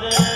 Father.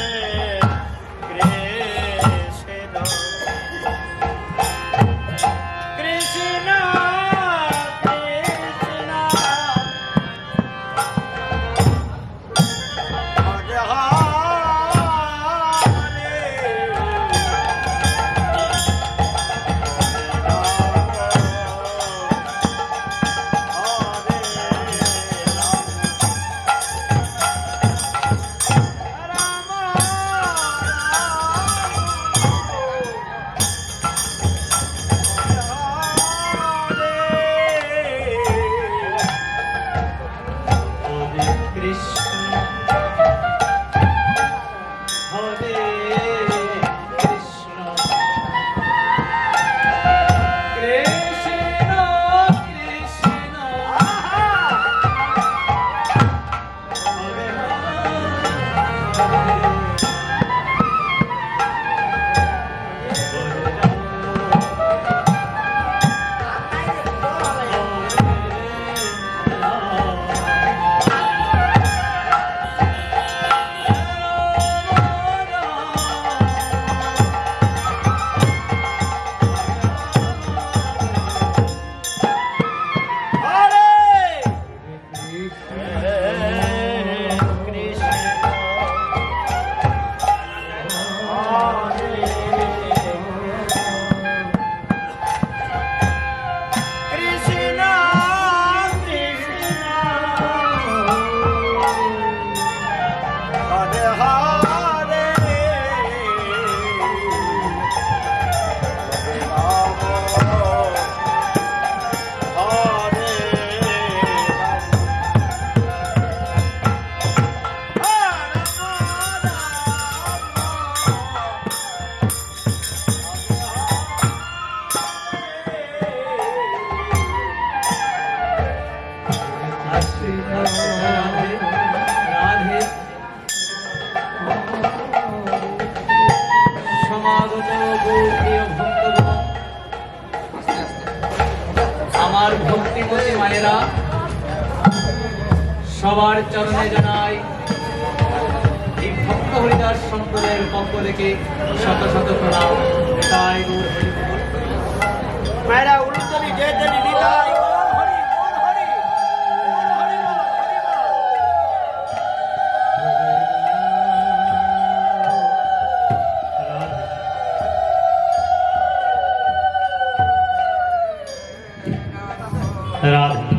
Radhe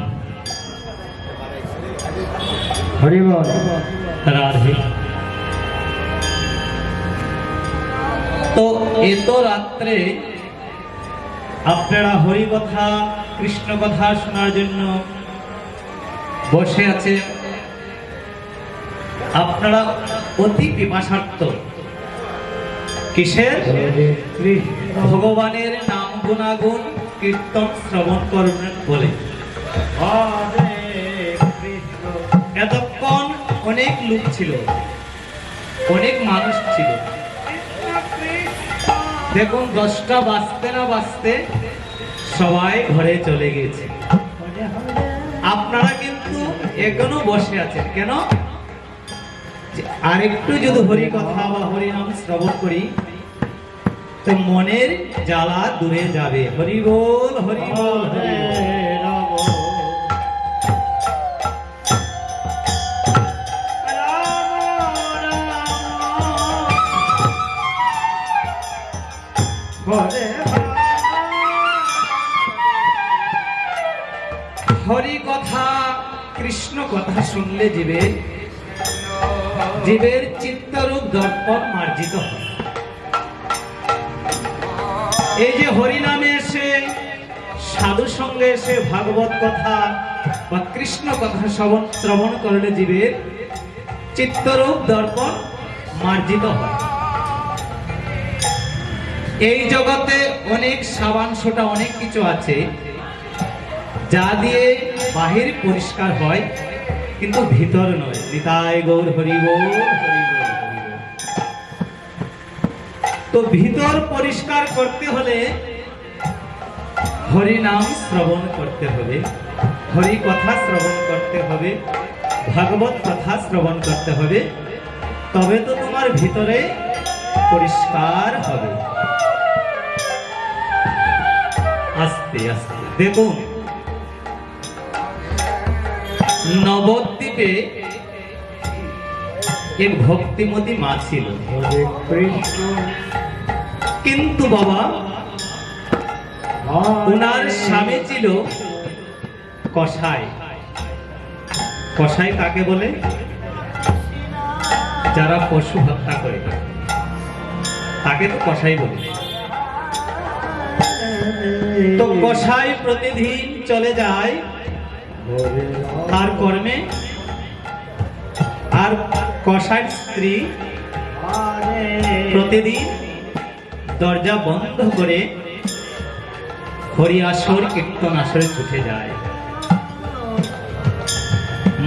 Hari বল রাধে তো এত রাত্রে আপনারা হরি কথা কৃষ্ণ কথা শোনার জন্য বসে আছে আপনারা অতি পিপাসার্থ কিসের ভগবানের নাম গুণাগুণ কীর্তন শ্রবণ করবেন বলে এতক্ষণ অনেক লোক ছিল। অনেক মানুষ ছিল। দেখুন, দশটা বাজতে না বাজতে সবাই ঘরে চলে গেছে আপনারা কিন্তু এখনও বসে আছেন। কেন? যে আরেকটু যদি হরি কথা বা হরি নাম শ্রবণ করি, তো মনের জ্বালা দূরে যাবে। হরি বল হরি বল হরি বল। হরি কথা, কৃষ্ণ কথা শুনলে জীবে, জীবের চিত্তরূপ দর্পণ মার্জিত হয়। এই যে হরি নামে এসে সাধু সঙ্গে এসে ভাগবত কথা বা কৃষ্ণ কথা শ্রবণ করলে জীবের চিত্তরূপ দর্পণ মার্জিত হয়। এই জগতে অনেক সাবান সোটা অনেক কিছু আছে, যা দিয়ে বাহির পরিষ্কার হয়, কিন্তু ভিতর নয় নিতাই গৌর, হরি। তো ভিতর পরিষ্কার করতে হলে হরি নাম শ্রবণ করতে হবে, হরি কথা শ্রবণ করতে হবে, ভাগবত কথা শ্রবণ করতে হবে, তবে তো তোমার ভিতরে পরিষ্কার হবে আস্তে আস্তে। দেখুন নবদ্বীপে এক ভক্তিমতী মা ছিল। কিন্তু বাবা ওনার স্বামী ছিল কসাই। কসাই কাকে বলে? যারা পশু হত্যা করে তাকে তো কসাই বলে। তো কসাই প্রতিদিন চলে যায় তার কর্মে। আর কসাই স্ত্রী প্রতিদিন দরজা বন্ধ করে হরি আসর কীর্তন আসরে ছুটে যায়।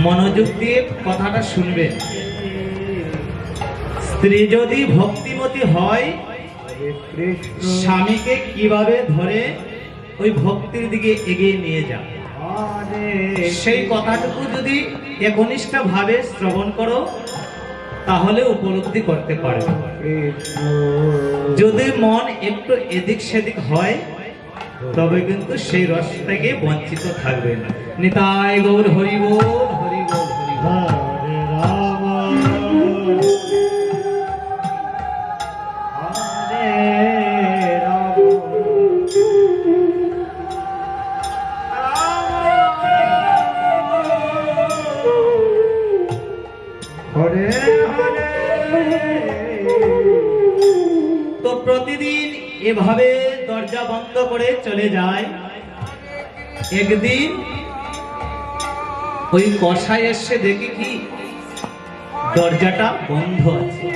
মনোযোগ দিয়ে কথাটা শুনবেন। স্ত্রী যদি ভক্তিমতী হয় স্বামীকে কীভাবে ধরে ওই ভক্তির দিকে এগিয়ে নিয়ে যাবে সেই কথাটুকু যদি একনিষ্ঠ ভাবে শ্রবণ করো, তাহলে উপলব্ধি করতে পারবে। যদি মন একটু এদিক সেদিক হয়, তবে কিন্তু সেই রস থেকে বঞ্চিত থাকবে না। নিতাই গৌর হরি এভাবে দরজা বন্ধ করে চলে যায়, একদিন ওই কষাই এসে দেখি কি দরজাটা বন্ধ আছে।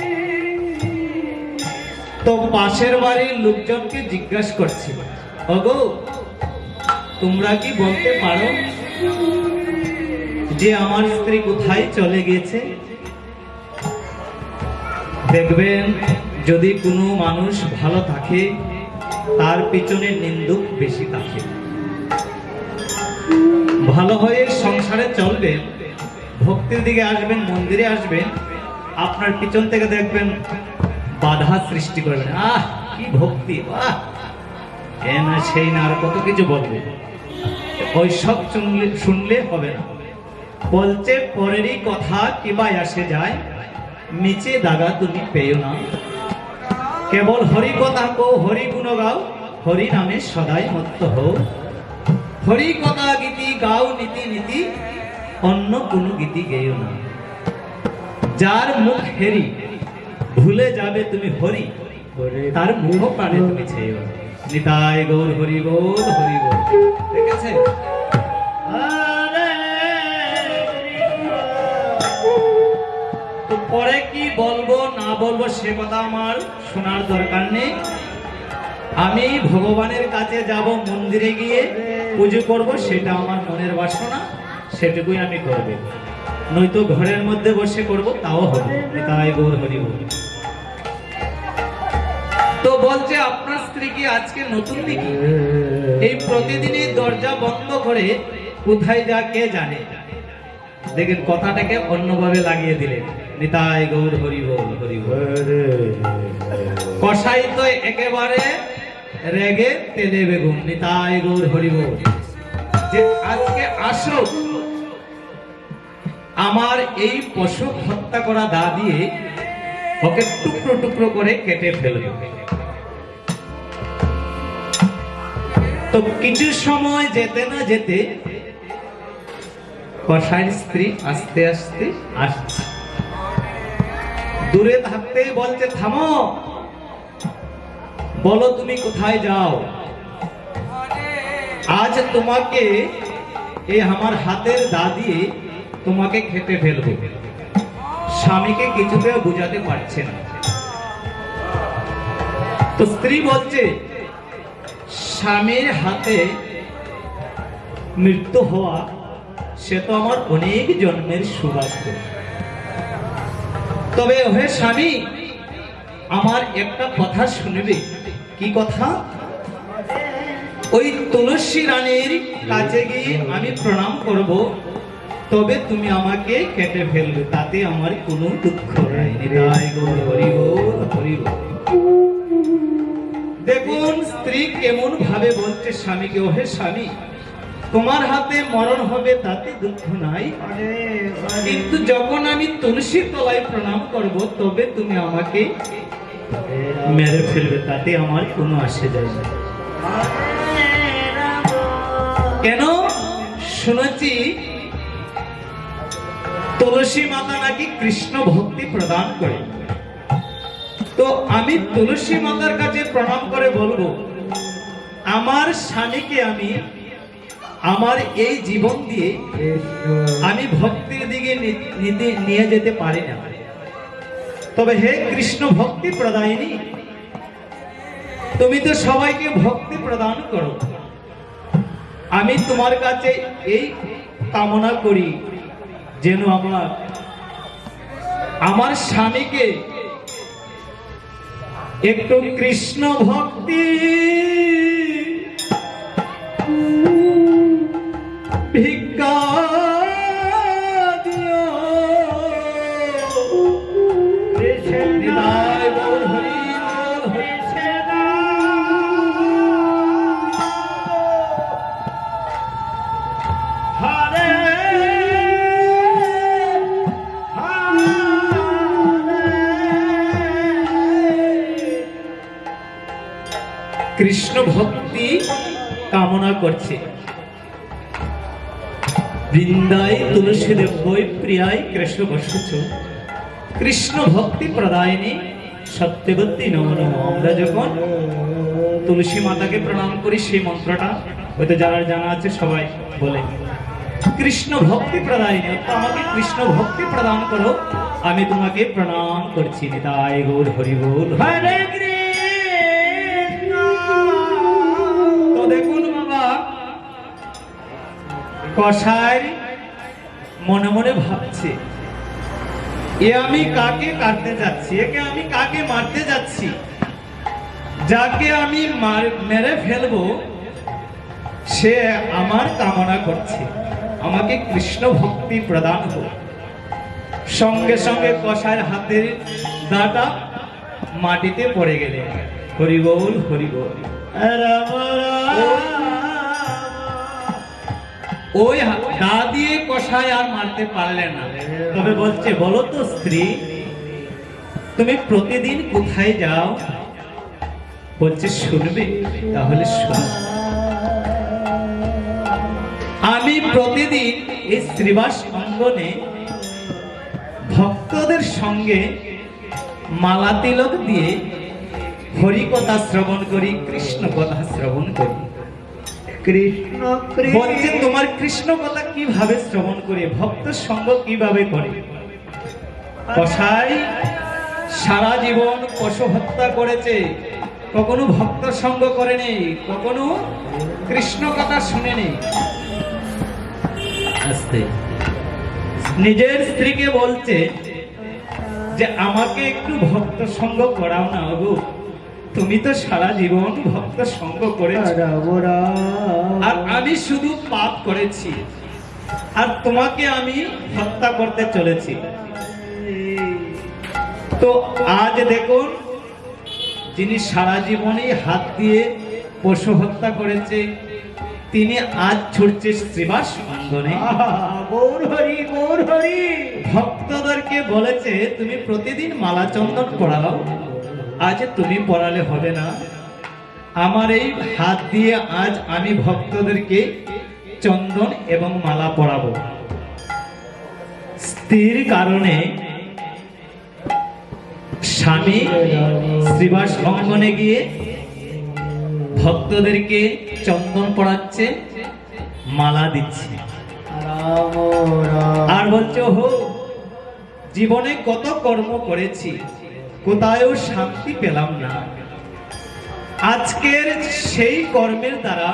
তো পাশের বাড়ির লোকজনকে জিজ্ঞাসা করছি, ওগো, তোমরা কি বলতে পারো যে আমার স্ত্রী কোথায় চলে গেছে? দেখবেন যদি কোনো মানুষ ভালো থাকে, তার পিছনে নিন্দুক বেশি থাকে। ভালো হয়ে সংসারে চলবেন, ভক্তির দিকে আসবেন, মন্দিরে আসবেন, আপনার পিছন থেকে দেখবেন বাধা সৃষ্টি করবেন আহ, কি ভক্তি না সেই না আর কত কিছু বলবে? ওই সব শুনলে শুনলে হবে না। বলছে, পরেরই কথা কিবা আসে যায় নিচে দাগা তুমি পেও না। কেবল হরি কথা কো হরি গুণ গাও, হরি নামে সদাই মত্ত হও। হরি কথা গীতি গাও, নীতি নীতি, অন্য কোনো গীতি গেও না। যার মুখ হেরি, ভুলে যাবে তুমি হরি, তার মুখ প্রাণে তুমি না। নিতাই গৌর, হরি বল হরি বল ঠিক আছে? পরে কি বলব? বলব, সে কথা আমার শোনার দরকার নেই। আমি ভগবানের কাছে যাব, মন্দিরে গিয়ে পুজো করব, সেটা আমার মনের বাসনা, সেটুকুই আমি করব। নয়তো ঘরের মধ্যে বসে করব, তাও হবে তাই গৌর হরি। তো বলছে, আপনার স্ত্রী কি আজকে নতুন নাকি? এই প্রতিদিনই দরজা বন্ধ করে কোথায় যা কে জানে। দেখেন, কথাটাকে অন্যভাবে লাগিয়ে দিলেন। নিতাই গৌর হরি বল হরি কষাই তো একেবারে রেগে তেলে বেগুন, নিতাই গৌর হরি বল যে আজকে আসো আমার এই পশু হত্যা করা দা দিয়ে ওকে টুকরো টুকরো করে কেটে ফেলবে। তো কিছু সময় যেতে না যেতে কষাইয়ের স্ত্রী আস্তে আস্তে আসছে। দূরে থাকতেই বলছে, থামো। বলো তুমি কোথায় যাও? আজ তোমাকে এই আমার হাতের দা দিয়ে তোমাকে খেতে ফেলবে। স্বামীকে কিছুতেও বুঝাতে পারছে না। তো স্ত্রী বলছে, স্বামীর হাতে মৃত্যু হওয়া, সে তো আমার অনেক জন্মের সৌভাগ্য তবে হে স্বামী, আমার একটা কথা শুনবে। কি কথা? ওই তুলসী রানীর কাছে গিয়ে আমি প্রণাম করব, তবে তুমি আমাকে কেটে ফেলবে, তাতে আমার কোনো দুঃখ নাই। দেখুন, স্ত্রী কেমন ভাবে বলছে স্বামীকে, ওহে স্বামী তোমার হাতে মরণ হবে তাতে দুঃখ নাই। কিন্তু যখন আমি তুলসীর তলায় প্রণাম করব তবে তুমি আমাকে মেরে ফেলবে তাতে আমার কোনো আসে যায় না। কেন? শুনেছি তুলসী মাতা নাকি কৃষ্ণ ভক্তি প্রদান করে। তো আমি তুলসী মাতার কাছে প্রণাম করে বলব আমার স্বামীকে আমি আমার এই জীবন দিয়ে আমি ভক্তির দিকে নিয়ে যেতে পারি না। তবে হে কৃষ্ণ ভক্তি প্রদায়িনী, তুমি তো সবাইকে ভক্তি প্রদান করো। আমি তোমার কাছে এই কামনা করি, যেন আমার আমার স্বামীকে একটু কৃষ্ণ ভক্তি কৃষ্ণ ভক্তি কামনা করছে। বৃন্দায় তুলসী দেবই প্রিয়ায় কৃষ্ণ বসুছ কৃষ্ণ ভক্তি প্রদায়নী সত্যবতী নম নম। আমরা যখন তুলসী মাতাকে প্রণাম করি, সেই মন্ত্রটা হয়তো যারা জানা আছে সবাই বলে। কৃষ্ণ ভক্তি প্রদায়নী আমাকে কৃষ্ণ ভক্তি প্রদান করো, আমি তোমাকে প্রণাম করছি। নিতাই গৌর, হরি বল, হরে দেখুন বাবা কষাই মনে মনে ভাবছে, এ আমি কাকে কাটতে যাচ্ছি? একে আমি কাকে মারতে যাচ্ছি? যাকে আমি মেরে ফেলব, সে আমার কামনা করছে। আমাকে কৃষ্ণ ভক্তি প্রদান হোক। সঙ্গে সঙ্গে কষার হাতের দাটা মাটিতে পড়ে গেলে। হরিবোল হরিবোল। রাম। ওই দা দিয়ে কষায় আর মারতে পারলে না। তবে বলছে, বলো তো স্ত্রী, তুমি প্রতিদিন কোথায় যাও? বলছে, শুনবে, তাহলে শুনো। আমি প্রতিদিন এই শ্রীবাস অঙ্গনে ভক্তদের সঙ্গে মালা তিলক দিয়ে হরি কথা শ্রবণ করি, কৃষ্ণ কথা শ্রবণ করি। কৃষ্ণ বলছে তোমার কৃষ্ণ কথা কীভাবে শ্রবণ করে? ভক্ত সঙ্গ কীভাবে করে? কসাই সারা জীবন পশু হত্যা করেছে। কখনো ভক্ত সঙ্গ করেনি কখনো কৃষ্ণ কথা শুনেনি। আস্তে। নিজের স্ত্রীকে বলছে যে আমাকে একটু ভক্ত সঙ্গ করাও না গো তুমি তো সারা জীবন ভক্ত সঙ্গ করেছ। রাম আর আমি শুধু পাপ করেছি। আর তোমাকে আমি হত্যা করতে চলেছি। তো আজ দেখুন যিনি সারা জীবনে হাত দিয়ে পশু হত্যা করেছে তিনি আজ ছুটছে শ্রীবাস অঙ্গনে ভক্তদেরকে বলেছে তুমি প্রতিদিন মালা চন্দন পড়াও আজ তুমি পড়ালে হবে না। আমার এই হাত দিয়ে আজ আমি ভক্তদেরকে চন্দন এবং মালা পরাবো। স্ত্রীর কারণে স্বামী শ্রীবাস অঙ্গনে গিয়ে ভক্তদেরকে চন্দন পড়াচ্ছে মালা দিচ্ছে। আর বলছে হো জীবনে কত কর্ম করেছি। কোথায়ও শান্তি পেলাম না। আজকের সেই কর্মের দ্বারা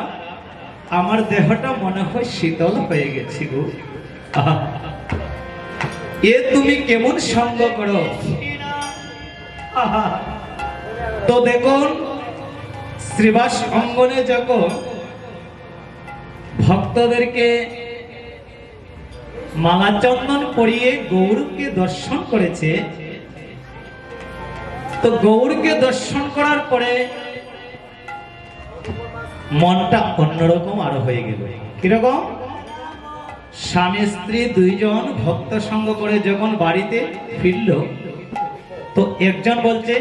আমার দেহটা মনে হয় শীতল হয়ে গেছি গো! এ তুমি কেমন সঙ্গ করো? তো দেখুন শ্রীবাস অঙ্গনে যখন ভক্তদেরকে মালা চন্দন পরিয়ে গৌরকে দর্শন করেছে তো গৌরকে দর্শন করার পরে মনটা অন্যরকম আরও হয়ে গেল। কীরকম? স্বামী, স্ত্রী দুইজন ভক্ত সঙ্গ করে যখন বাড়িতে ফিরল, তো একজন বলছে,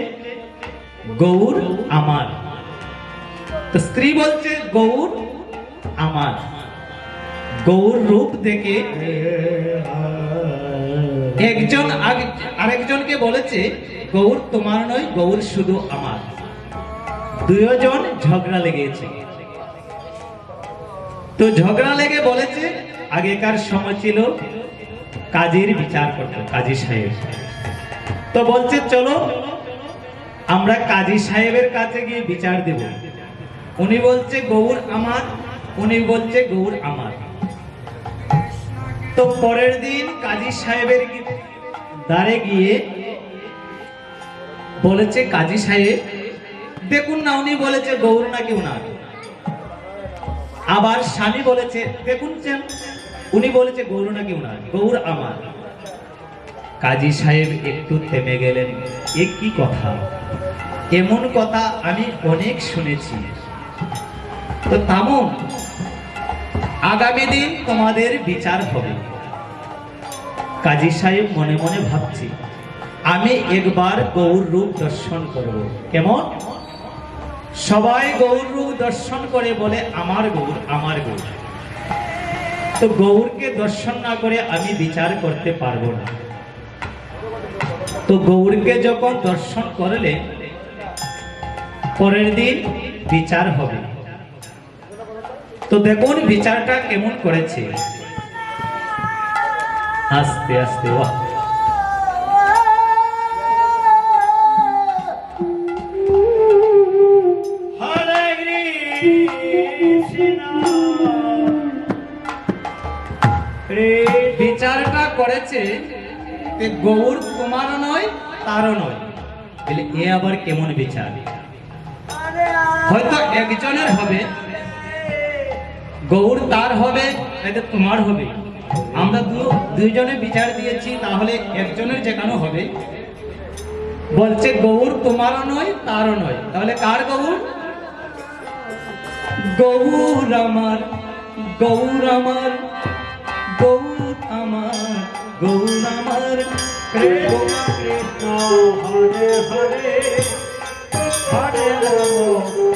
গৌর আমার। তো স্ত্রী বলছে, গৌর আমার। গৌর রূপ দেখে একজন আরেকজনকে বলেছে, গৌর তোমার নয়, গৌর শুধু আমার। দুজন ঝগড়া লেগেছে। তো ঝগড়া লেগে বলেছে, আগেকার সময় ছিল কাজীর বিচার করতো, কাজী সাহেব। তো বলছে, চলো, আমরা কাজী সাহেবের কাছে গিয়ে বিচার দেব। উনি বলছে, গৌর আমার। উনি বলছে, গৌর আমার। তো পরের দিন কাজী সাহেবের দ্বারে গিয়ে বলেছে, কাজী সাহেব, দেখুন না, উনি বলেছে, গৌর নাকি উনার। আবার স্বামী বলেছে, দেখুন উনি বলেছে, গৌর নাকি উনার, গৌর আমার। কাজী সাহেব একটু থেমে গেলেন। এ কি কথা? এমন কথা আমি অনেক শুনেছি। তো তামন আগামী দিন তোমাদের বিচার হবে। কাজী সাহেব মনে মনে ভাবছি, আমি একবার গৌর রূপ দর্শন করব। কেমন? সবাই গৌর রূপ দর্শন করে বলে, আমার গৌর আমার গৌর। তো গৌরকে দর্শন না করে আমি বিচার করতে পারব না। তো গৌরকে যখন দর্শন করলে, পরের দিন বিচার হবে। তো দেখুন, বিচারটা কেমন করেছে? আস্তে আস্তে বিচারটা করেছে গৌর তোমারও নয়, তারও নয়। বলে, এ আবার কেমন বিচার? হয়তো একজনের হবে। গৌর তার হবে এটা তোমার হবে। আমরা দু দুইজনে বিচার দিয়েছি, তাহলে একজনের যেখানে হবে। বলছে, গৌর তোমারও নয়, তারও নয়। তাহলে কার গৌর? গৌর আমার গৌর আমার গৌর আমার গৌর আমার। কৃষ্ণ কৃষ্ণ, হরে হরে হরে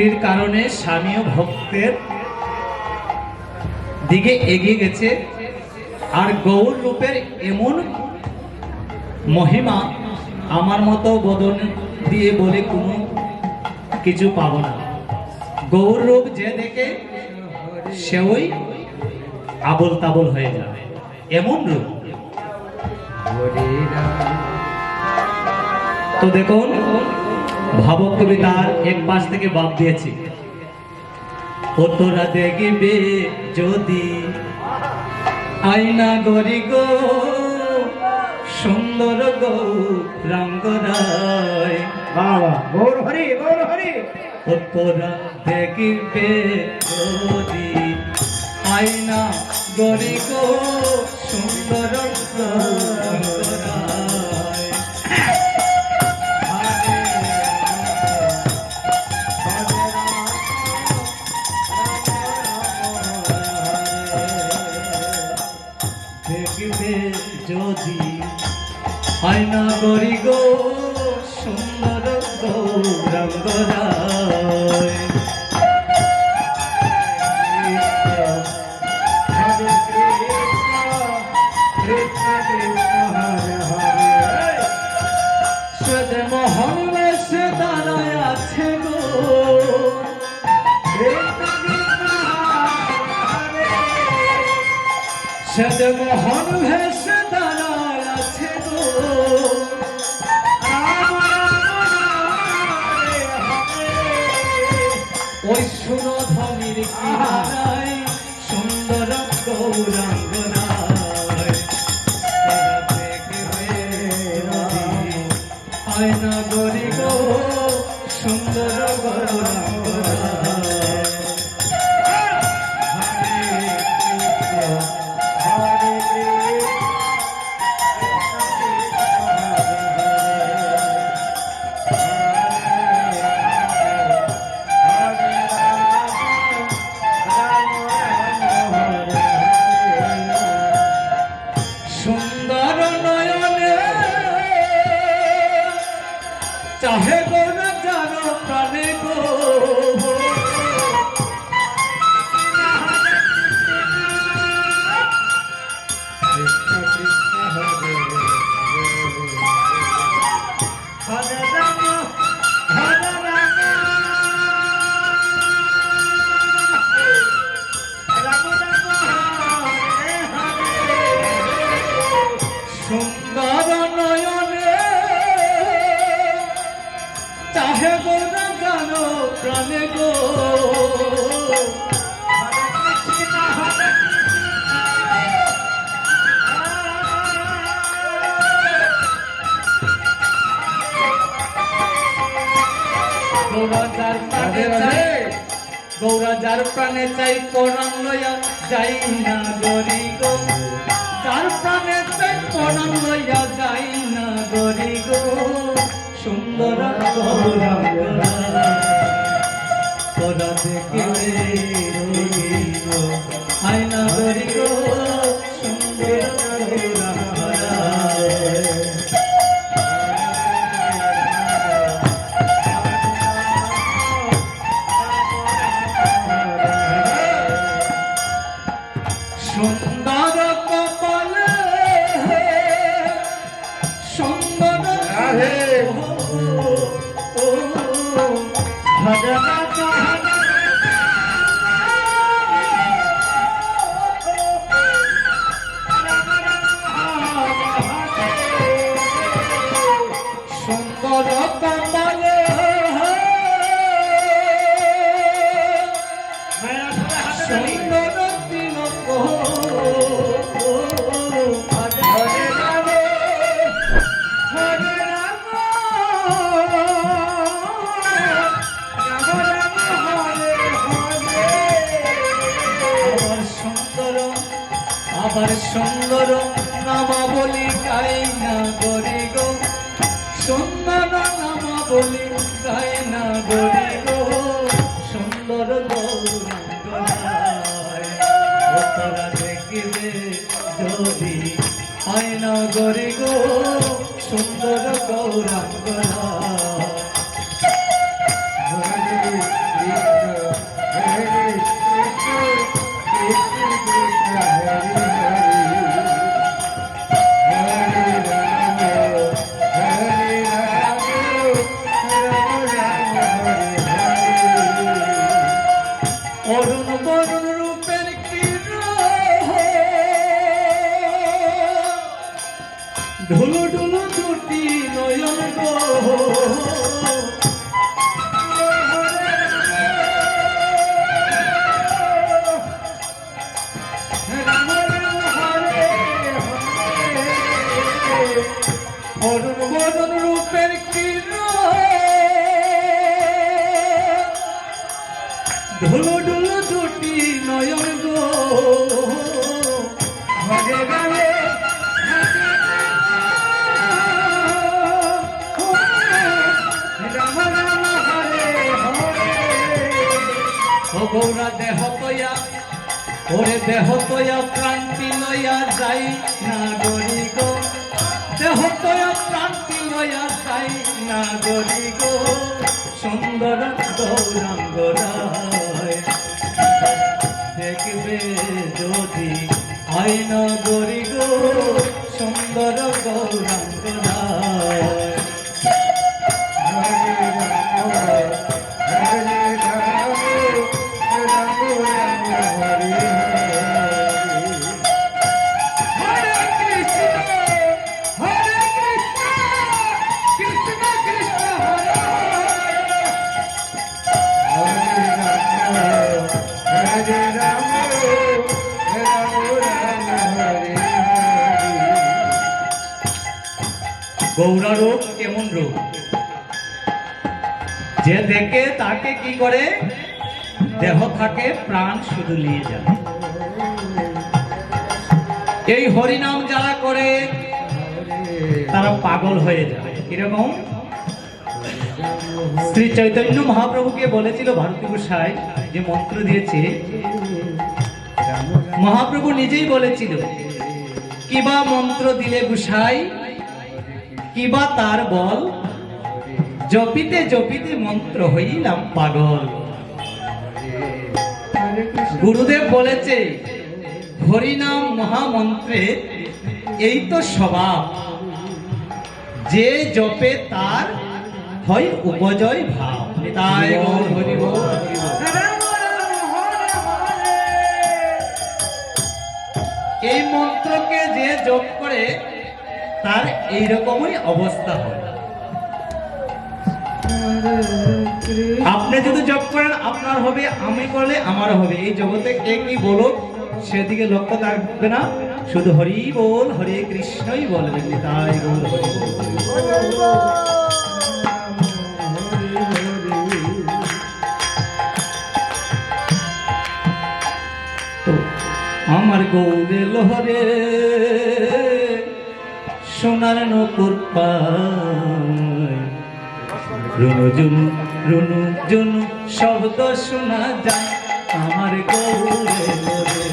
স্ত্রীর কারণে স্বামী ও ভক্তের দিকে এগিয়ে গেছে। আর গৌর রূপের এমন মহিমা আমার মতো বদন দিয়ে বলে কোনো কিছু পাবো না। গৌর রূপ যে দেখে সেওই আবল তাবল হয়ে যাবে। এমন রূপ। তো দেখুন ভাবক কবিতার এক পাশ থেকে বাদ দিয়েছি। ও তোরা দেখবে যদি আইনা গরি গো সুন্দর গো রঙ্গরায় বাবা গৌর হরি গৌর হরি। ও তোরা দেখবে যদি আইনা গরি গো সুন্দর গো সদ মোহন ভেসে গৌরাঙ্গ তোরা দেখিলে রইল আয়না গরি সুন্দর গৌরাঙ্গ সুন্দর নামাবলি গাই না গরি গো। সুন্দর নামাবলি গাই না গরি গো। সুন্দর তারা যদি হয় না গরি গো সুন্দর গৌরাঙ্গ ঢুলু ঢুলু ওরে দেহ তয়া প্রান্তি লইয়া যাই না গরি গো। দেহ তয়া প্রান্তি না সুন্দর গৌরাঙ্গ দেখবে যদি তাকে কি করে? দেহ থাকে প্রাণ শুধু নিয়ে যায়। এই হরিনাম যারা করে তারা পাগল হয়ে যায়। কীরকম? শ্রী চৈতন্য মহাপ্রভুকে বলেছিল ভারতী গোসাই যে মন্ত্র দিয়েছে, মহাপ্রভু নিজেই বলেছিল কিবা মন্ত্র দিলে গুসাই? কিবা তার বল জপিতে জপিতে মন্ত্র হইলাম পাগল। গুরুদেব বলেছে, হরিনাম মহামন্ত্রে এই তো স্বভাব। যে জপে তার হয় উপজয় ভাব। তাই হরি এই মন্ত্রকে যে জপ করে, তার এইরকমই অবস্থা হয়। আপনি যদি জপ করেন আপনার হবে আমি করলে আমার হবে। এই জগতে কে কি বলো সেদিকে লক্ষ্য থাকবে না। শুধু হরি বল হরে কৃষ্ণই বলবেন তাই বল, হরি আমার গৌরে লোহরে সোনার নকুর পায় রুনু জুনু রুনু জুনু শব্দ শোনা যায়। আমার গৌরে গৌরে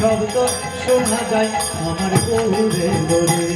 শব্দ শোনা যায়। আমার গৌরে লোরে